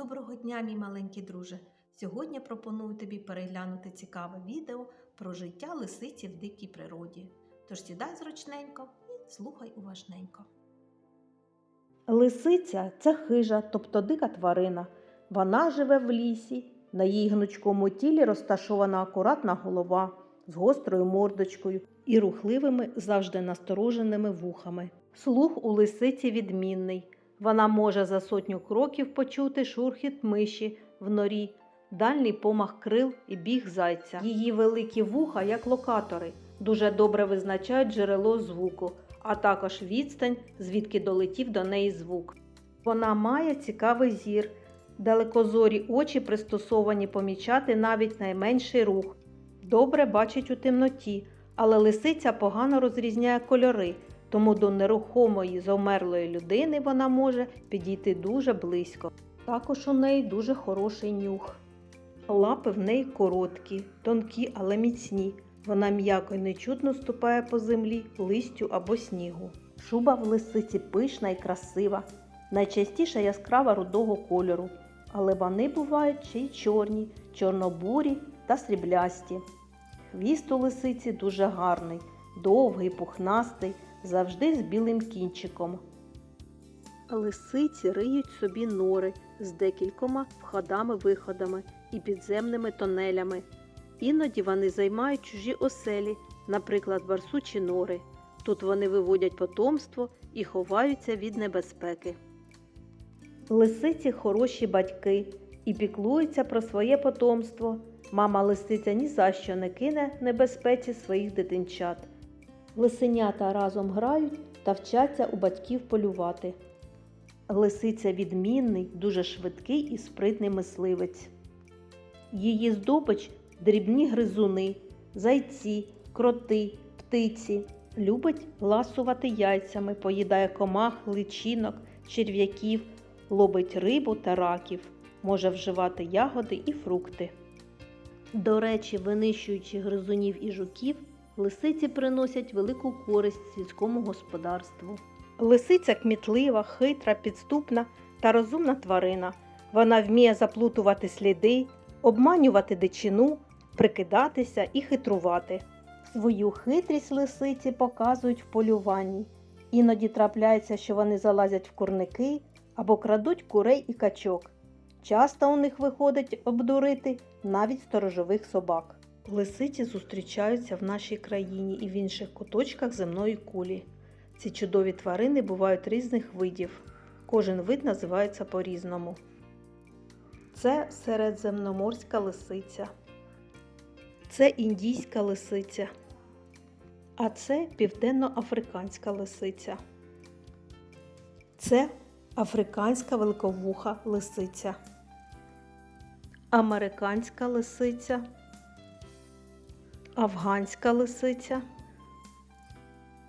Доброго дня, мій маленький друже! Сьогодні пропоную тобі переглянути цікаве відео про життя лисиці в дикій природі. Тож сідай зручненько і слухай уважненько. Лисиця це хижа, тобто дика тварина. Вона живе в лісі. На її гнучкому тілі розташована акуратна голова з гострою мордочкою і рухливими, завжди настороженими вухами. Слух у лисиці відмінний. Вона може за сотню кроків почути шурхіт миші в норі, дальній помах крил і біг зайця. Її великі вуха, як локатори, дуже добре визначають джерело звуку, а також відстань, звідки долетів до неї звук. Вона має цікавий зір. Далекозорі очі пристосовані помічати навіть найменший рух. Добре бачить у темноті, але лисиця погано розрізняє кольори, тому до нерухомої завмерлої людини вона може підійти дуже близько. Також у неї дуже хороший нюх. Лапи в неї короткі, тонкі, але міцні. Вона м'яко й нечутно ступає по землі, листю або снігу. Шуба в лисиці пишна і красива, найчастіше яскрава рудого кольору, але вони бувають ще й чорні, чорнобурі та сріблясті. Хвіст у лисиці дуже гарний, довгий, пухнастий, завжди з білим кінчиком. Лисиці риють собі нори з декількома входами-виходами і підземними тонелями. Іноді вони займають чужі оселі, наприклад, барсучі нори. Тут вони виводять потомство і ховаються від небезпеки. Лисиці хороші батьки і піклуються про своє потомство. Мама лисиця ні за що не кине небезпеці своїх дитинчат. Лисенята разом грають та вчаться у батьків полювати. Лисиця відмінний, дуже швидкий і спритний мисливець. Її здобич дрібні гризуни, зайці, кроти, птиці. Любить ласувати яйцями, поїдає комах, личинок, черв'яків, ловить рибу та раків, може вживати ягоди і фрукти. До речі, винищуючи гризунів і жуків, лисиці приносять велику користь сільському господарству. Лисиця кмітлива, хитра, підступна та розумна тварина. Вона вміє заплутувати сліди, обманювати дичину, прикидатися і хитрувати. Свою хитрість лисиці показують в полюванні. Іноді трапляється, що вони залазять в курники або крадуть курей і качок. Часто у них виходить обдурити навіть сторожових собак. Лисиці зустрічаються в нашій країні і в інших куточках земної кулі. Ці чудові тварини бувають різних видів. Кожен вид називається по-різному. Це середземноморська лисиця. Це індійська лисиця. А це південноафриканська лисиця. Це африканська великовуха лисиця. Американська лисиця. Афганська лисиця.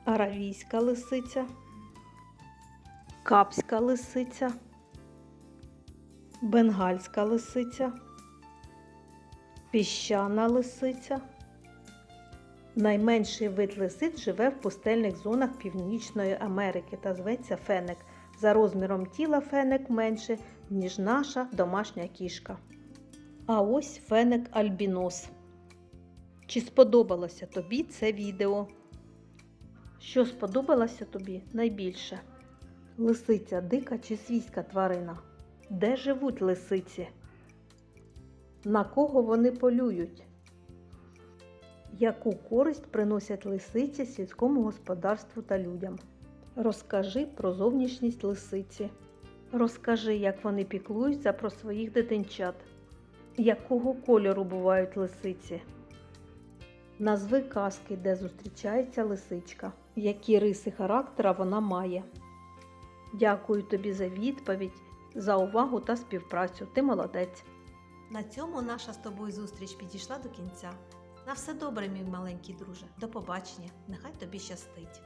Аравійська лисиця. Капська лисиця. Бенгальська лисиця. Піщана лисиця. Найменший вид лисиць живе в пустельних зонах Північної Америки та зветься феник. За розміром тіла феник менше, ніж наша домашня кішка. А ось феник альбінос. Чи сподобалося тобі це відео? Що сподобалося тобі найбільше? Лисиця дика чи свійська тварина? Де живуть лисиці? На кого вони полюють? Яку користь приносять лисиці сільському господарству та людям? Розкажи про зовнішність лисиці. Розкажи, як вони піклуються про своїх дитинчат. Якого кольору бувають лисиці? Назви казки, де зустрічається лисичка. Які риси характера вона має. Дякую тобі за відповідь, за увагу та співпрацю. Ти молодець. На цьому наша з тобою зустріч підійшла до кінця. На все добре, мій маленький друже. До побачення. Нехай тобі щастить.